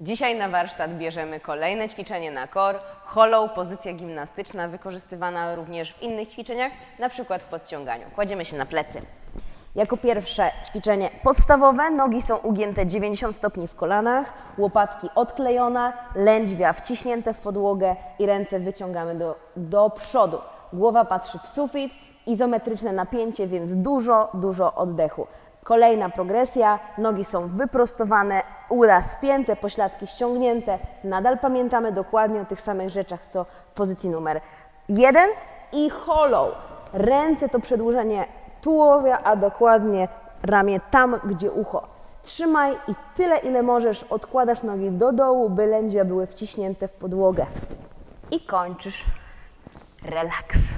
Dzisiaj na warsztat bierzemy kolejne ćwiczenie na core, hollow, pozycja gimnastyczna, wykorzystywana również w innych ćwiczeniach, na przykład w podciąganiu. Kładziemy się na plecy. Jako pierwsze ćwiczenie podstawowe, nogi są ugięte 90 stopni w kolanach, łopatki odklejone, lędźwia wciśnięte w podłogę i ręce wyciągamy do, do przodu. Głowa patrzy w sufit, izometryczne napięcie, więc dużo, dużo oddechu. Kolejna progresja, nogi są wyprostowane, uda spięte, pośladki ściągnięte. Nadal pamiętamy dokładnie o tych samych rzeczach, co w pozycji numer jeden. I hollow. Ręce to przedłużenie tułowia, a dokładnie ramię tam, gdzie ucho. Trzymaj i tyle, ile możesz, odkładasz nogi do dołu, by lędźwia były wciśnięte w podłogę. I kończysz. Relaks.